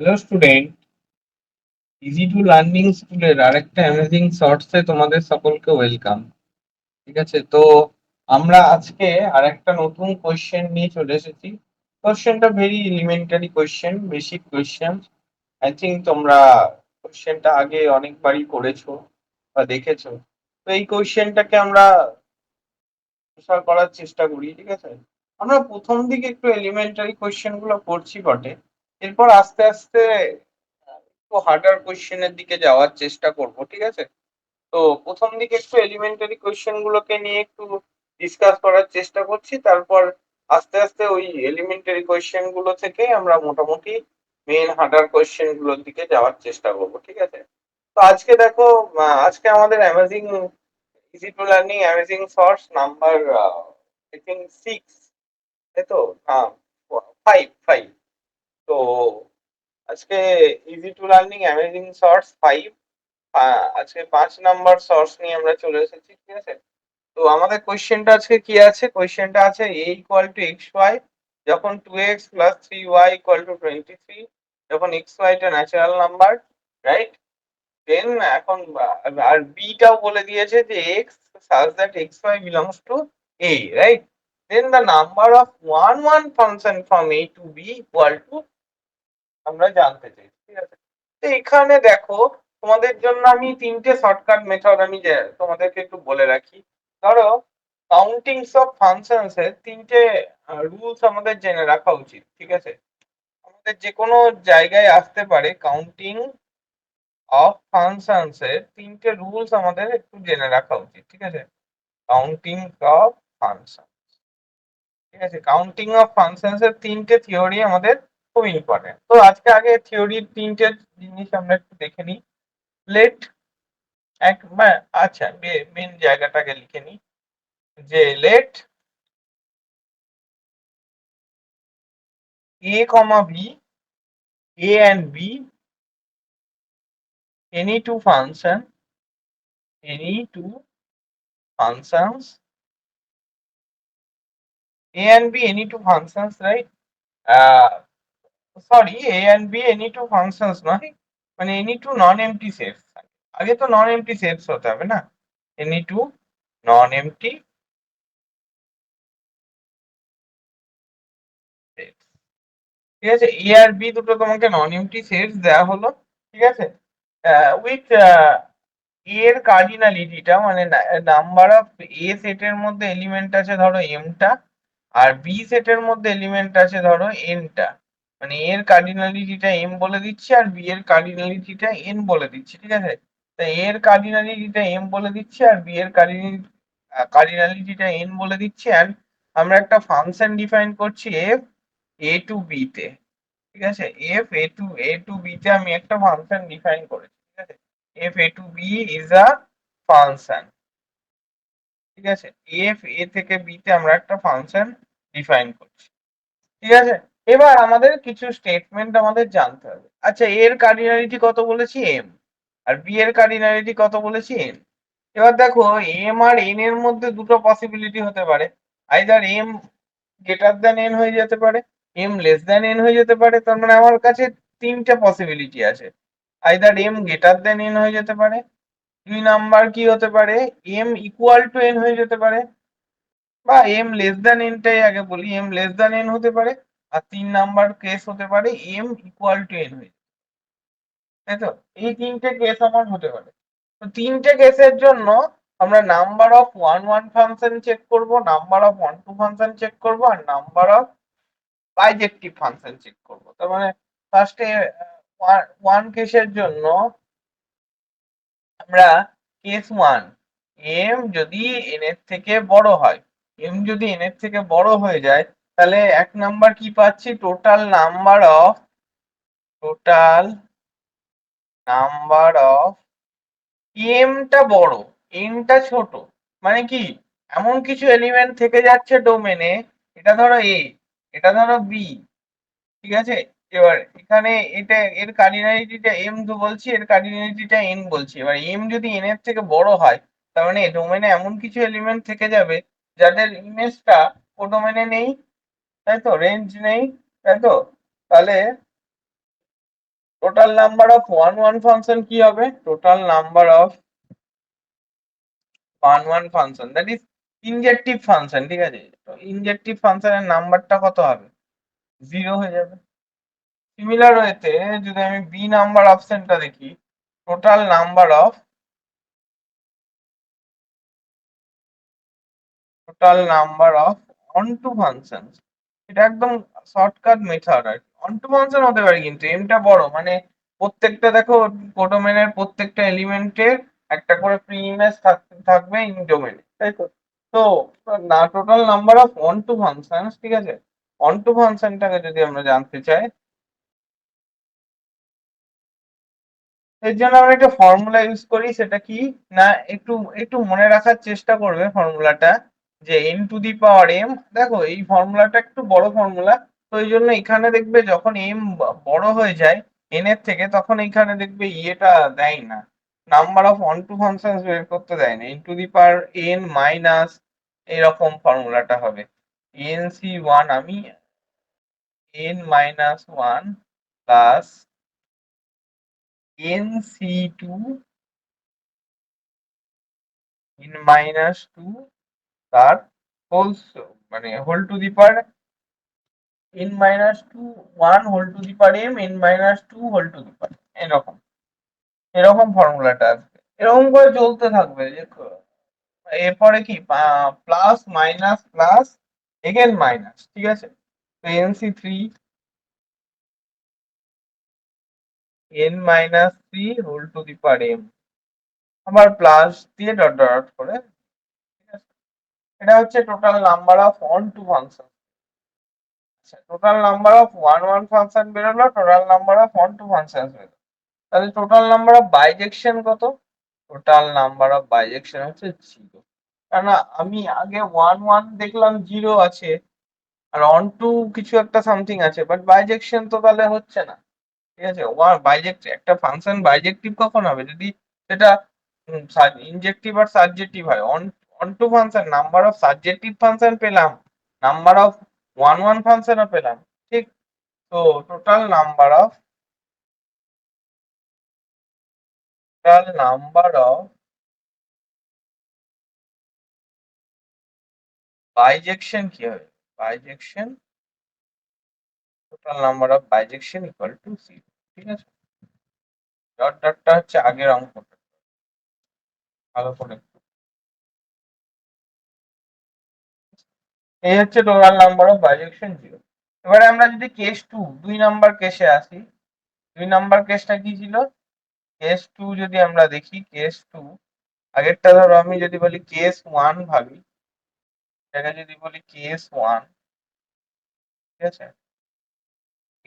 Hello student easy to learning স্কুলের আরেকটা amazing শর্টসে তোমাদের সকলকে ওয়েলকাম ঠিক আছে? তো আমরা আজকে আরেকটা নতুন কোয়েশ্চেন নিয়ে চলে এসেছি। কোয়েশ্চেনটা very elementary question basic question I think তোমরা কোয়েশ্চেনটা আগে অনেকবারই করেছ বা দেখেছ। তো এই কোয়েশ্চেনটাকে আমরা আনসার করার চেষ্টা করি, ঠিক আছে? আমরা প্রথম দিকে একটু এলিমেন্টারি কোয়েশ্চেনগুলো করছি বটে। এরপর আস্তে আস্তে, একটু হার্ডার কোয়েশ্চেনের দিকে যাওয়ার চেষ্টা করব, ঠিক আছে? তো প্রথম দিকে একটু এলিমেন্টারি কোয়েশ্চেন গুলোকে নিয়ে একটু ডিসকাস করার চেষ্টা করছি, তারপর আস্তে আস্তে ওই এলিমেন্টারি কোয়েশ্চেনগুলো থেকে আমরা মোটামুটি মেন হার্ডার কোয়েশ্চেনগুলোর দিকে যাওয়ার চেষ্টা করব, ঠিক আছে? তো আজকে দেখো আজকে আমাদের amazing easy to learning amazing source number I think six তাই তো? ফাইভ ফাইভ তো আজকে easy to learning amazing source five আজকে পাঁচ নাম্বার সোর্স নিয়ে আমরা চলে এসেছি, ঠিক আছে? তো আমাদের কোয়েশ্চেনটা আজকে কি আছে? কোয়েশ্চেনটা আছে A equal to X Y যখন two X plus three Y equal to twenty three যখন এক্স ওয়াইটা ন্যাচারাল নাম্বার রাইট দেন এখন, আর বিটাও বলে দিয়েছে যে X such that X Y belongs to A right then the number of one one function from A to B equal to আমরা জানতে চাই, ঠিক আছে? তো এখানে দেখো, তোমাদের জন্য আমি তিনটে শর্টকাট মেথড আমি তোমাদেরকে একটু বলে রাখি। ধরো কাউন্টিংস অফ ফাংশনস এর তিনটে রুলস আমাদের জেনে রাখা উচিত, ঠিক আছে? আমাদের যে কোনো জায়গায় আসতে পারে কাউন্টিং অফ ফাংশনস এর তিনটে রুলস আমাদের একটু জেনে রাখা উচিত, ঠিক আছে? কাউন্টিং অফ ফাংশন ঠিক আছে কাউন্টিং অফ ফাংশনস এর তিনটে থিওরি আমাদের খুব ইম্পর্টেন্ট তো আজকে আগে থিওরির তিনটে জিনিস আমরা একটু দেখে নিই। লেট এক বা আচ্ছা মেন জায়গাটাকে লিখে নিই। যে let A comma B A and B any two function, any two functions a and b any two functions right? Uh, sorry a and b any two functions নয় মানে any two non empty sets আগে তো নন empty sets হতে হবে না? Any two MT sets ঠিক আছে? এ আর বি দুটো তোমাকে নন এমটি সেটস দেওয়া হলো ঠিক আছে? উইথ এ এর কার্ডিনালিটিটা মানে নাম্বার অফ এ সেটের মধ্যে এলিমেন্ট আছে ধরো এমটা আর বি সেটের মধ্যে এলিমেন্ট আছে ধরো এনটা মানে এর কার্ডিনালিটিটা এম বলে দিচ্ছি আর বি এর কার্ডিনালিটিটা এন বলে দিচ্ছি, ঠিক আছে? তা এর কার্ডিনালিটিটা এম বলে দিচ্ছি আর বি এর কার্ডিনালিটিটা এন বলে দিচ্ছি। অ্যান্ড আমরা একটা ফাংশন ডিফাইন করছি এফ এ টু বি তে, ঠিক আছে? F A to A to B তে আমি একটা ফাংশন ডিফাইন করেছি, ঠিক আছে? F A to B is a function ঠিক আছে? এফ এ থেকে বি তে আমরা একটা ফাংশন ডিফাইন করছি। ঠিক আছে? এবার আমাদের কিছু স্টেটমেন্ট আমাদের জানতে হবে। আচ্ছা এর কার্ডিনালিটি কত বলেছি? এম আর বি এর কার্ডিনালিটি কত বলেছি? এন এবার দেখো এম আর এন এর মধ্যে দুটো পসিবিলিটি হতে পারে। Either M greater than N হয়ে যেতে পারে এম লেস দ্যান এন হয়ে যেতে পারে, তার মানে আমার কাছে তিনটে পসিবিলিটি আছে। Either M greater than N হয়ে যেতে পারে দুই নাম্বার কি হতে পারে? এম ইকুয়াল টু এন হয়ে যেতে পারে। বা এম লেস দ্যান এনটাই আগে বলি এম লেস দ্যান এন হতে পারে আর তিন নাম্বার কেস হতে পারে এম ইকুয়াল টু এন হয়ে তাই তো? এই তিনটে কেস আমার হতে পারে। তো তিনটে কেসের জন্য আমরা number of one one function check করব number of one to function check করব আর number of bijective function check করব। তার মানে ফার্স্টে ওয়ান কেসের জন্য আমরা কেস ওয়ান এম যদি এন এর থেকে বড় হয় এম যদি এন এর থেকে বড় হয়ে যায়, তাহলে এক নাম্বার কি পাচ্ছি? Total number of total number of এমটা বড় এনটা ছোট। মানে কি? এমন কিছু এলিমেন্ট থেকে যাচ্ছে ডোমেনে এটা ধরো এ এটা ধরো বি ঠিক আছে? এবার এখানে এটা, এর কার্ডিনালিটিটা এম তো বলছি, এর কার্ডিনালিটিটা এন বলছি। এবার এম যদি এন এর থেকে বড় হয়, তার মানে ডোমেনে এমন কিছু এলিমেন্ট থেকে যাবে, যাদের ইমেজটা ও ডোমেনে নেই, তাই তো? রেঞ্জ নেই, তাই তো? তাহলে total number of one one function কি হবে? Total number of one one function that is injective function ঠিক আছে? তো ইনজেক্টিভ ফাংশনের নাম্বারটা কত হবে? জিরো হয়ে যাবে। সিমিলার ওয়েতে যদি আমি বি নাম্বার অপশনটা দেখি total number of total number of onto function এটা একদম শর্টকাট মেথড আর অন টু ফাংশন হতে পারে কিন্তু এমটা বড়। মানে প্রত্যেকটা দেখো কোডোমেনের প্রত্যেকটা এলিমেন্টের একটা করে প্রি ইমেজ থাকবে ইন ডোমেনে তাই তো? তো, না total number of onto function ঠিক আছে? অন টু ফাংশনটাকে যদি আমরা জানতে চাই এর জন্য আমরা একটা ফর্মুলা ইউজ করি, সেটা কি? না, একটু একটু মনে রাখার চেষ্টা করবে ফর্মুলাটা যে N to the power M দেখো এই ফর্মুলাটা একটু বড় ফর্মুলা তো এই জন্য এখানে দেখবে যখন এম বড় হয়ে যায় এন এর থেকে তখন এখানে দেখবে ইয়েটা দেয় না। Number of one to function বের করতে দেয় না। N to the power N minus এরকম ফর্মুলাটা হবে। এন সি ওয়ান আমি N minus one plus N C two in minus 2 তার হোল মানে whole to the power in minus 2 1 whole to the power m in minus 2 whole to the power এরকম। এরকম ফর্মুলাটা আসবে। এরকম করে চলতে থাকবে, যে এরপরে কি? Plus minus plus again minus ঠিক আছে? তো N C three N minus three whole to the power M আবার প্লাস দিয়ে ডট ডট করে। এটা হচ্ছে total number of one to function আচ্ছা total number of one one function বেরোলো total number of one to function বেরোলো। তাহলে total number of বাইজেকশন কত? টোটাল নাম্বার অফ বাইজেকশন হচ্ছে জিরো কারণ আমি আগে ওয়ান ওয়ান দেখলাম জিরো আছে, আর অন টু কিছু একটা সামথিং আছে বাট বাইজেকশন তো তাহলে হচ্ছে না। ঠিক আছে? ওয়ান বাইজেক্ট একটা ফাংশন বাইজেক্টিভ কখন হবে? যদি সেটা ইনজেক্টিভ আর সাবজেক্টিভ হয় on onto function number of subjective function পেলাম নাম্বার অফ ওয়ান ওয়ান ফাংশনও পেলাম, ঠিক? তো total number of total number of bijection কি হবে? Bijection total number of bijection equal to zero ঠিক আছে? ডট ডটটা হচ্ছে আগের অঙ্কটা ভালো করে এই হচ্ছে total number of bijection zero এবারে আমরা যদি কেস টু দুই নাম্বার কেসে আসি, দুই নাম্বার কেসটা কি ছিল? কেস টু যদি আমরা দেখি কেস টু আগেরটা ধরো আমি যদি বলি কেস ওয়ান ভাবি, এটাকে যদি বলি কেস ওয়ান ঠিক আছে?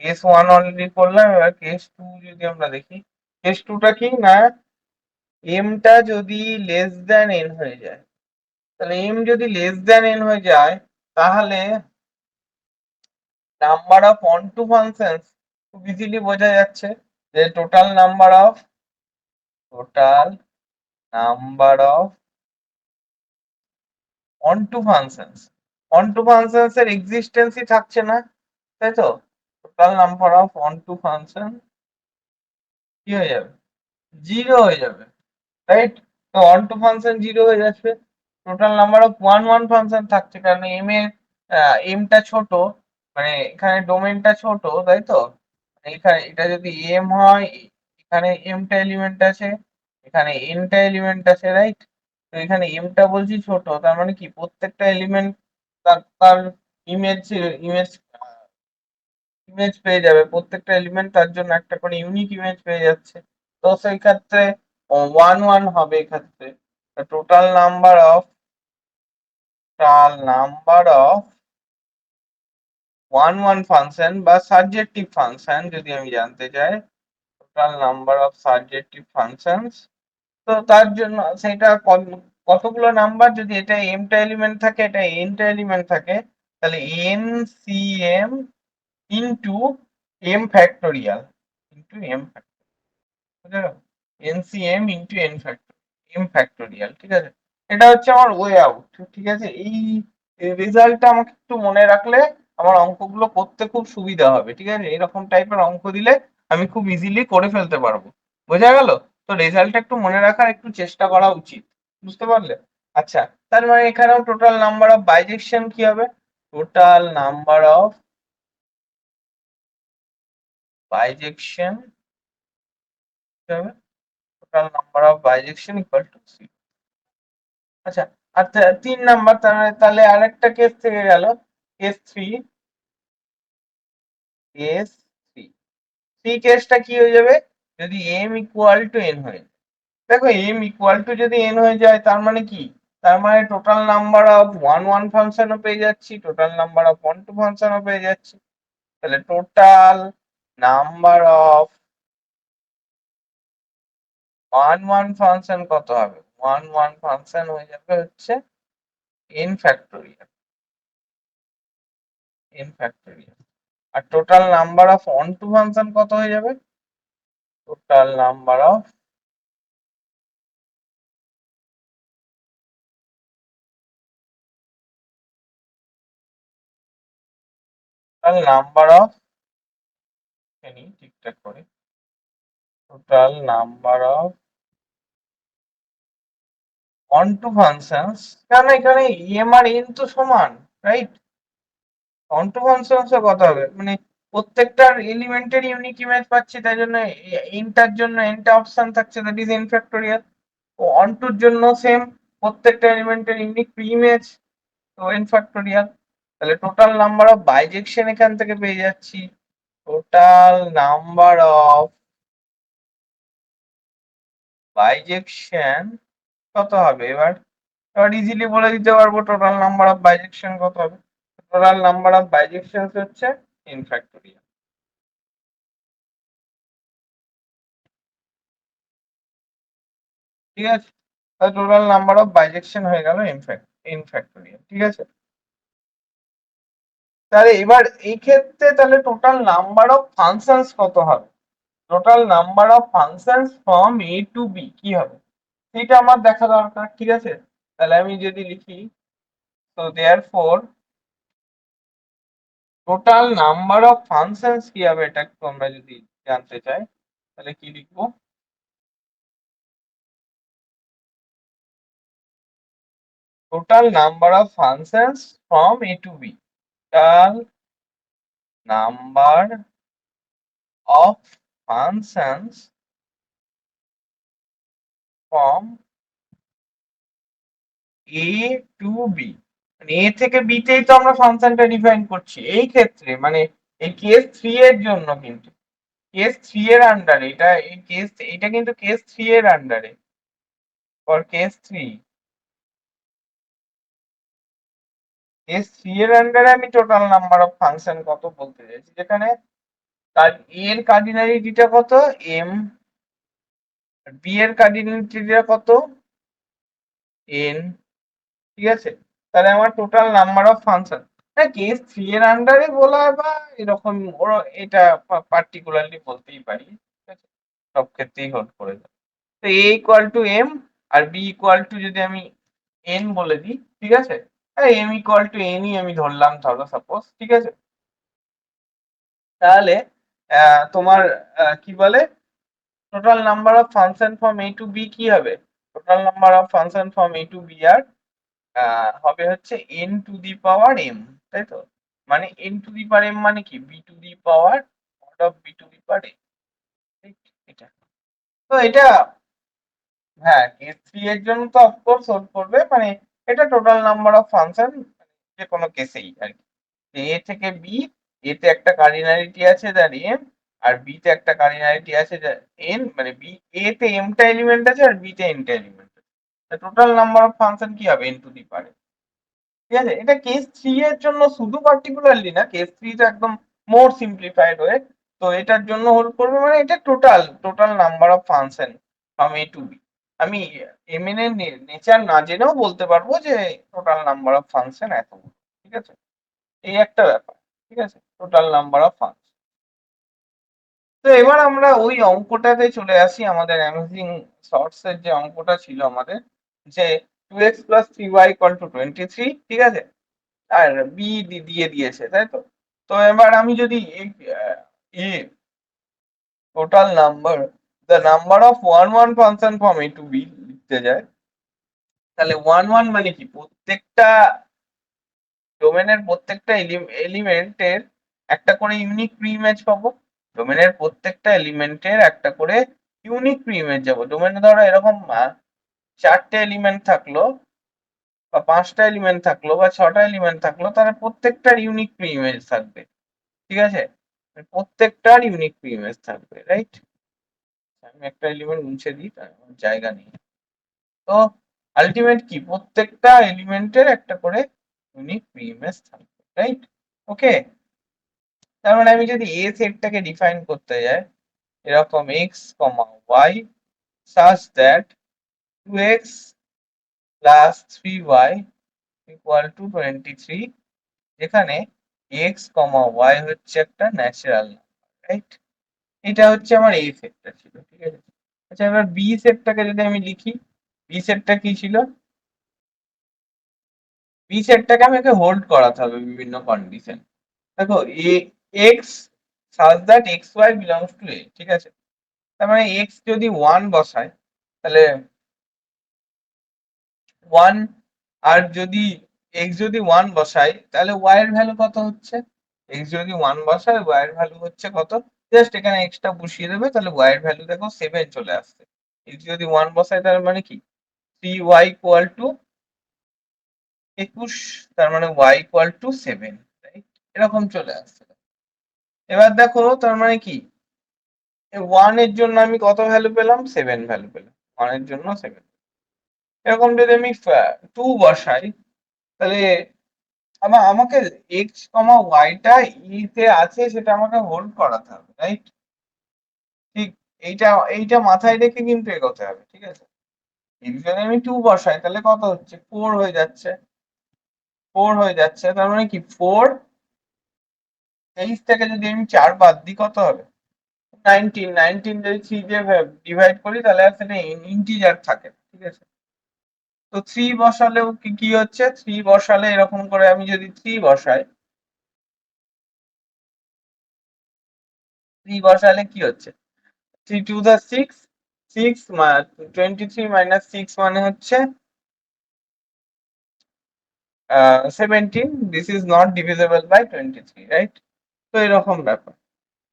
কেস ওয়ান অলরেডি করলাম, এবার কেস টু যদি আমরা দেখি কেস টুটা কি না এমটা যদি লেস দেন এন হয়ে যায়, তাহলে এম যদি লেস দেন এন হয়ে যায়, তাহলে number of onto functions খুব ইজিলি বোঝা যাচ্ছে যে total number of total number of onto functions onto functions এর এক্সিস্টেন্সই থাকছে না, তাই তো? Number of on two function কি হয়ে যাবে? জিরো হয়ে যাবে। রাইট তো টু ফাংশন জিরো হয়ে যাচ্ছে। Total number of one one function থাকছে। কারণ এম এর এমটা ছোট মানে এখানে ডোমেনটা ছোট, তাই তো? এখানে, এটা যদি এম হয়, এখানে এমটা এলিমেন্ট আছে, এখানে এনটা এলিমেন্ট আছে রাইট তো এখানে এমটা বলছি ছোট, তার মানে কি? প্রত্যেকটা এলিমেন্ট তার ইমেজ ইমেজ ইমেজ পেয়ে যাবে। প্রত্যেকটা এলিমেন্ট তার জন্য একটা করে ইউনিক ইমেজ পেয়ে যাচ্ছে। তো সেই ক্ষেত্রে ওয়ান ওয়ান হবে এক্ষেত্রে। Total number of total number of one one function বা সাবজেক্টিভ ফাংশন যদি আমি জানতে চাই total number of subjective functions তো তার জন্য সেটা কতগুলো নাম্বার যদি এটা এমটা এলিমেন্ট থাকে, এটা এনটা এলিমেন্ট থাকে, তাহলে N C M into M factorial into M factorial N C M into N factorial M factorial ঠিক আছে? এটা হচ্ছে আমার ওয়ে আউট ঠিক আছে? এই রেজাল্টটা আমাকে একটু মনে রাখলে আমার অঙ্কগুলো করতে খুব সুবিধা হবে, ঠিক আছে? এরকম টাইপের অঙ্ক দিলে আমি খুব ইজিলি করে ফেলতে পারব, বোঝা গেল? তো রেজাল্টটা একটু মনে রাখার একটু চেষ্টা করা উচিত, বুঝতে পারলে? আচ্ছা তার মানে এখানেও টোটাল নাম্বার অফ বাইজেকশন কি হবে? টোটাল নাম্বার অফ হবে total number of bijection equal to C আচ্ছা আচ্ছা তিন নাম্বার তাহলে আরেকটা কেস থেকে গেল case three case three three কেসটা কি হয়ে যাবে? যদি এম ইকুয়াল টু এন হয়ে যায়। দেখো এম ইকুয়াল টু যদি এন হয়ে যায়, তার মানে কি? তার মানে total number of one one ফাংশনও পেয়ে যাচ্ছি total number of one to ফাংশনও পেয়ে যাচ্ছি। তাহলে total number of one one function কত হবে? ওয়ান ওয়ান ফাংশন হয়ে যাবে হচ্ছে in factorial. N factorial. R total number of onto function কত হয়ে যাবে? Total number of total number of ঠিকঠাক করে। Total number of onto functions কারণ এখানে ইএম আর এন তো সমান রাইট অন টু ফাংশনস কত হবে। মানে প্রত্যেকটার এলিমেন্টের ইউনিক ইমেজ পাচ্ছি, তাই জন্য এনটার জন্য এনটা অপশন থাকছে দ্যাট ইজ এন ফ্যাক্টোরিয়াল ও অন টুর জন্য সেম প্রত্যেকটা এলিমেন্টের ইউনিক ইমেজ তো এন ফ্যাক্টোরিয়াল তাহলে টোটাল নাম্বার অফ বাইজেকশন এখান থেকে পেয়ে যাচ্ছি। টোটাল নাম্বার অফ বাইজেকশন কত হবে? এবার এবার ইজিলি বলে দিতে পারব টোটাল নাম্বার অফ বাইজেকশন কত হবে? টোটাল নাম্বার অফ বাইজেকশনস হচ্ছে ইন ফ্যাক্টোরিয়াল ঠিক আছে? টোটাল নাম্বার অফ বাইজেকশন হয়ে গেল ইন ফ্যাক্টোরিয়াল ঠিক আছে? তাহলে এবার এই ক্ষেত্রে তাহলে টোটাল নাম্বার অফ ফাংশনস কত হবে? Total number of functions from A to B কি হবে? সেটা আমার দেখা দরকার, ঠিক আছে? তাহলে আমি যদি লিখি তো there four total number of functions কি হবে? এটা আমরা যদি জানতে চাই, তাহলে কি লিখব? total number of functions from A to B. Total number of functions from A to B. মানে A থেকে B তেই তো আমরা ফাংশনটা ডিফাইন করছি। এই ক্ষেত্রে মানে এই কেস থ্রি এর জন্য কিন্তু কেস থ্রি এর আন্ডারে এটা এই কেস এটা কিন্তু কেস থ্রি এর আন্ডারে for case three S three এর আন্ডারে আমি টোটাল নাম্বার অফ ফাংশন কত বলতে চাইছি? যেখানে তার এ এর কার্ডিনালিটিটা কত? এম বি এর কার্ডিনালিটিটা কত? এন ঠিক আছে? তাহলে আমার টোটাল নাম্বার অফ ফাংশন হ্যাঁ কেস থ্রি এর আন্ডারে বলা বা এরকম ওরা এটা পার্টিকুলারলি বলতেই পারি, ঠিক আছে? সব ক্ষেত্রেই হোল্ড করে দেয় তো A equal to M R B equal to যদি আমি এন বলে দিই, ঠিক আছে? এম ইকুয়াল টু এনই আমি ধরলাম, ধরো সাপোজ ঠিক আছে? তাহলে তোমার কি বলে? Total number of function from A to B কি হবে? Total number of function from A to B আর হবে হচ্ছে N to the power M তাই তো? মানে N to the power M মানে কি? B to the power mod of B to the power M এটা। তো এটা হ্যাঁ কেস থ্রি এর জন্য তো অফকোর্স সোলভ করবে মানে এটা টোটাল নাম্বার অফ ফাংশন যে কোনো কেসেই আর কি। এ থেকে বি এতে একটা কার্ডিনালিটি আছে এম আর বি তে একটা কার্ডিনালিটি আছে এন মানে বি এ তে এমটা এলিমেন্ট আছে আর বি তে এনটা এলিমেন্ট আছে। টোটাল নাম্বার অফ ফাংশন কি হবে? এন টু দি পারে ঠিক আছে? এটা কেস থ্রি এর জন্য শুধু পার্টিকুলারলি না কেস থ্রি তো একদম মোর সিম্পলিফাইড হয়ে তো এটার জন্য হোল্ড করবে মানে এটা total total number of function from A to B আমি এমএন এর নেচার না জেনেও বলতে পারব যে টোটাল নাম্বার অফ ফাংশন এত ঠিক আছে? এই একটা ব্যাপার, ঠিক আছে? টোটাল নাম্বার অফ ফাংশন তো এবার আমরা ওই অঙ্কটাতে চলে আসি, আমাদের অ্যামেজিং শর্টস এর যে অঙ্কটা ছিল আমাদের, যে two X plus three Y equal to twenty three ঠিক আছে? আর বি দিয়ে দিয়েছে, তাই তো? তো এবার আমি যদি A total number the number of one one function from A to B লিখতে যায়, তাহলে ওয়ান ওয়ান মানে কি? প্রত্যেকটা ডোমেনের প্রত্যেকটা এলিমেন্টের একটা করে ইউনিক প্রি ইমেজ পাবো ডোমেনের প্রত্যেকটা এলিমেন্টের একটা করে ইউনিক প্রি ইমেজ যাব। ডোমেনে ধরো এরকম চারটে এলিমেন্ট থাকল বা পাঁচটা এলিমেন্ট থাকল বা ছটা এলিমেন্ট থাকল, তাহলে প্রত্যেকটার ইউনিক প্রি ইমেজ থাকবে। ঠিক আছে? প্রত্যেকটার ইউনিক প্রি ইমেজ থাকবে রাইট আমি একটা এলিমেন্ট মুছে দিই তার আমার জায়গা নেই। তো আলটিমেট কি? প্রত্যেকটা এলিমেন্টের একটা করে ইউনিক প্রি ইমেজ থাকবে রাইট ওকে তার মানে আমি যদি এ সেটটাকে ডিফাইন করতে যাই এরকম X comma Y such that two such that 2x plus 3y equal to 23 যেখানে x, y হচ্ছে একটা ন্যাচারাল নাম্বার রাইট এটা হচ্ছে আমার এ সেটটা ছিল, ঠিক আছে? আচ্ছা এবার বি সেটটাকে যদি আমি লিখি বি সেটটা কি ছিল? বি সেটটাকে আমাকে হোল্ড করাতে হবে বিভিন্ন কন্ডিশন দেখো A X such that X Y belongs to A ঠিক আছে? তার মানে এক্স যদি ওয়ান বসায়, তাহলে ওয়ান আর যদি এক্স যদি ওয়ান বসাই তাহলে ওয়াই এর ভ্যালু কত হচ্ছে? এক্স যদি ওয়ান বসায় ওয়াই এর ভ্যালু হচ্ছে কত? জাস্ট এখানে এক্সট্রা বসিয়ে দেবে, তাহলে ওয়াই এর ভ্যালু দেখো সেভেন চলে আসছে। এক্স যদি ওয়ান বসায় তার মানে কি? থ্রি ওয়াই ইকুয়াল টু একুশ, তার মানে ওয়াই ইকুয়াল টু সেভেন এরকম চলে আসছে। এবার দেখো, তার মানে কি? ওয়ানের জন্য আমি কত ভ্যালু পেলাম? সেভেন ভ্যালু পেলাম। ওয়ানের জন্য সেভেন এরকম যদি আমি টু বসাই, তাহলে আমার আমাকে এক্স কমা ওয়াইটা ইতে আছে সেটা আমাকে হোল্ড করাতে হবে রাইট ঠিক, এইটা এইটা মাথায় রেখে কিন্তু এগোতে হবে, ঠিক আছে? যদি আমি টু বসাই, তাহলে কত হচ্ছে? ফোর হয়ে যাচ্ছে। ফোর হয়ে যাচ্ছে, তার মানে কি? ফোর তেইশ থেকে যদি আমি চার বাদ দিই, কত হবে? নাইনটিন নাইনটিন যদি থ্রি দিয়ে ডিভাইড করি, তাহলে আর সেটা ইন্টিজার থাকে ঠিক আছে? তো থ্রি বসালেও কি কি হচ্ছে? থ্রি বসালে এরকম করে আমি যদি থ্রি বসাই থ্রি বসালে কি হচ্ছে? Three to the six six twenty three minus six মানে হচ্ছে seventeen this is not divisible by twenty three right তো এরকম ব্যাপার।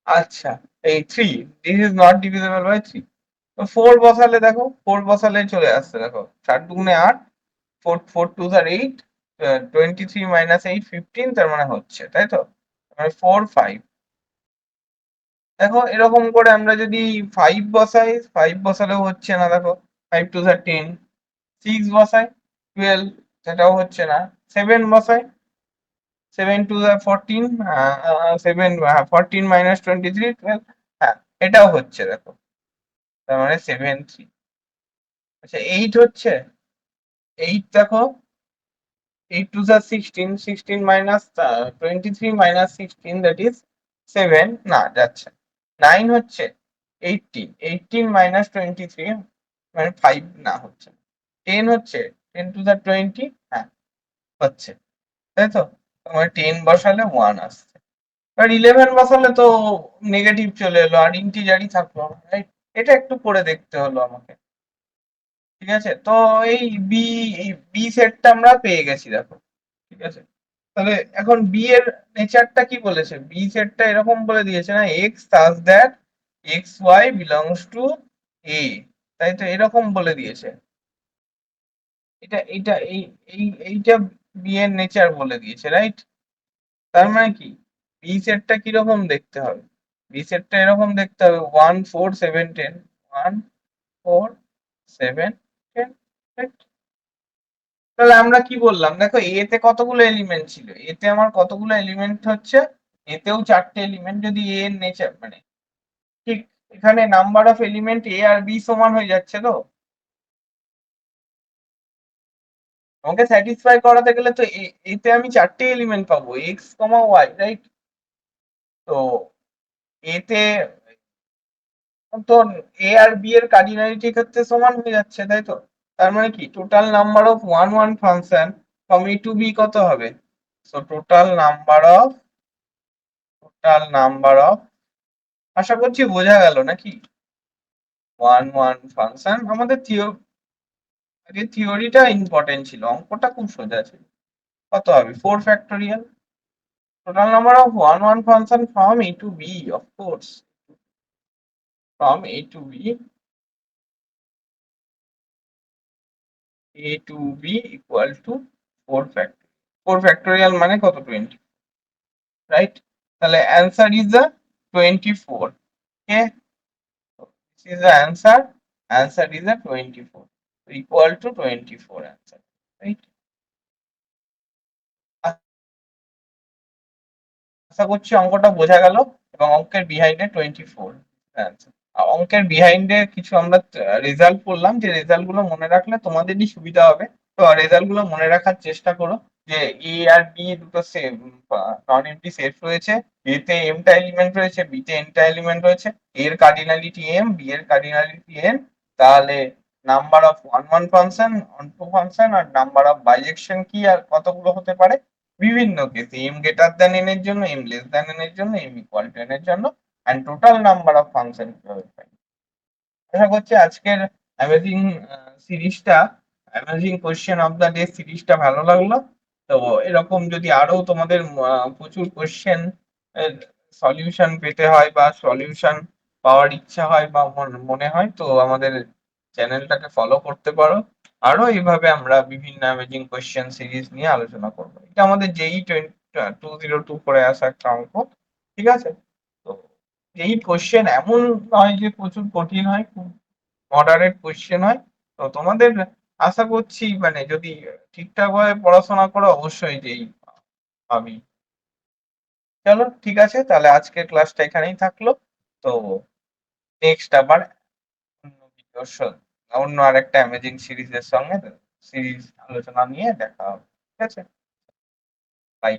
আচ্ছা এই three this is not divisible by three four বসালে দেখো ফোর বসালে চলে আসছে, দেখো। চার দুগুণে আট four four twos are eight twenty three minus eight fifteen তার মানে হচ্ছে, তাই তো? মানে ফোর ফাইভ দেখো, এরকম করে আমরা যদি ফাইভ বসাই ফাইভ বসালেও হচ্ছে না, দেখো। Five twos are ten six বসাই টুয়েলভ সেটাও হচ্ছে না। সেভেন বসাই seven twos are fourteen seven fourteen minus twenty three twelve হ্যাঁ এটাও হচ্ছে, দেখো। তার মানে সেভেন থ্রি আচ্ছা এইট হচ্ছে এইট দেখো eight twos are sixteen sixteen minus twenty three minus sixteen that is seven না, যাচ্ছে। নাইন হচ্ছে eighteen eighteen minus twenty three মানে ফাইভ না হচ্ছে। টেন হচ্ছে টেন টু দ্য টোয়েন্টি হ্যাঁ হচ্ছে। তাই তো? মানে টেন বসালে ওয়ান আসছে। আর ইলেভেন বসালে তো নেগেটিভ চলে এলো, আর ইন্টিজারই থাকল রাইট এটা একটু করে দেখতে হলো আমাকে। ঠিক আছে? তো এই বি বি সেটটা আমরা পেয়ে গেছি, দেখো। ঠিক আছে? তাহলে এখন বি এর নেচারটা কি বলেছে? বি সেটটা এরকম বলে দিয়েছে না x such that x y belongs to A তাই তো এরকম বলে দিয়েছে। এটা এটা, এই এই, এইটা বি এর নেচার বলে দিয়েছে রাইট তার মানে কি? বি সেটটা কীরকম দেখতে হবে? বি সেটটা এরকম দেখতে হবে one four seven ten one four seven ten তাহলে আমরা কি বললাম? দেখো এতে কতগুলো এলিমেন্ট ছিল? এতে আমার কতগুলো এলিমেন্ট হচ্ছে? এতেও চারটে এলিমেন্ট যদি এ এর নেচার মানে ঠিক এখানে নাম্বার অফ এলিমেন্ট এ আর বি সমান হয়ে যাচ্ছে তো? আমাকে স্যাটিসফাই করাতে গেলে তো এতে আমি চারটে এলিমেন্ট পাবো এক্স কমা ওয়াই রাইট তো এতে তো এ আর বি এর কার্ডিনালিটি ক্ষেত্রে সমান হয়ে যাচ্ছে, তাই তো? তার মানে কি? Total number of one one function from A to B কত হবে? So total number of total number of আশা করছি বোঝা গেল নাকি? ওয়ান ওয়ান ফাংশন আমাদের থিও আগে থিওরিটা ইম্পর্টেন্ট ছিল, অঙ্কটা খুব সোজা ছিল। কত হবে? Four factorial total number of one one function from a to b of course from a to b a to b equal to 4 factorial 4 factorial মানে কত 20 right তাহলে answer is the 24 okay this is the answer answer is the 24 equal to 24 answer right আশা করছি অঙ্কটা বোঝা গেল এবং অঙ্কের বিহাইন্ডে twenty four অঙ্কের বিহাইন্ডে কিছু আমরা রেজাল্ট করলাম, যে রেজাল্টগুলো মনে রাখলে তোমাদেরই সুবিধা হবে। তো রেজাল্টগুলো মনে রাখার চেষ্টা করো যে এ আর বি দুটো সেম নন এমটি সেট রয়েছে। এ তে এমটা এলিমেন্ট রয়েছে বি তে এনটা এলিমেন্ট রয়েছে। এর কার্ডিনালিটি এম বি এর কার্ডিনালিটি এন তাহলে number of one one function onto two function আর নাম্বার অফ বাইজেকশন কি আর কতগুলো হতে পারে? বিভিন্ন কেসে এম গ্রেটার দ্যান এন এর জন্য এম লেস দ্যান এন এর জন্য এম ইকুয়াল টু এন এর জন্য and total number of function কীভাবে পাই আশা করছি আজকের অ্যামেজিং সিরিজটা amazing question of the day সিরিজটা ভালো লাগল। তো এরকম যদি আরও তোমাদের প্রচুর কোয়েশ্চেন সলিউশন পেতে হয় বা সলিউশন পাওয়ার ইচ্ছা হয় বা মনে হয়, তো আমাদের চ্যানেলটাকে ফলো করতে পারো। আরও এইভাবে আমরা বিভিন্ন অ্যামেজিং কোয়েশ্চেন সিরিজ নিয়ে আলোচনা করব। এটা আমাদের যেই টু জিরো টু করে আসা একটা অঙ্ক ঠিক আছে? তো এই কোয়েশ্চেন এমন নয় যে প্রচুর কঠিন হয়, খুব মডারেট কোয়েশ্চেন হয়, তো তোমাদের আশা করছি মানে যদি ঠিকঠাক ভাবে পড়াশোনা করো, অবশ্যই যেই আমি চলো, ঠিক আছে? তাহলে আজকের ক্লাসটা এখানেই থাকল। তো নেক্সট আবার অন্য ভিডিওর অন্য আর একটা অ্যামেজিং সিরিজের সঙ্গে সিরিজ আলোচনা নিয়ে দেখা হবে। ঠিক আছে? বাই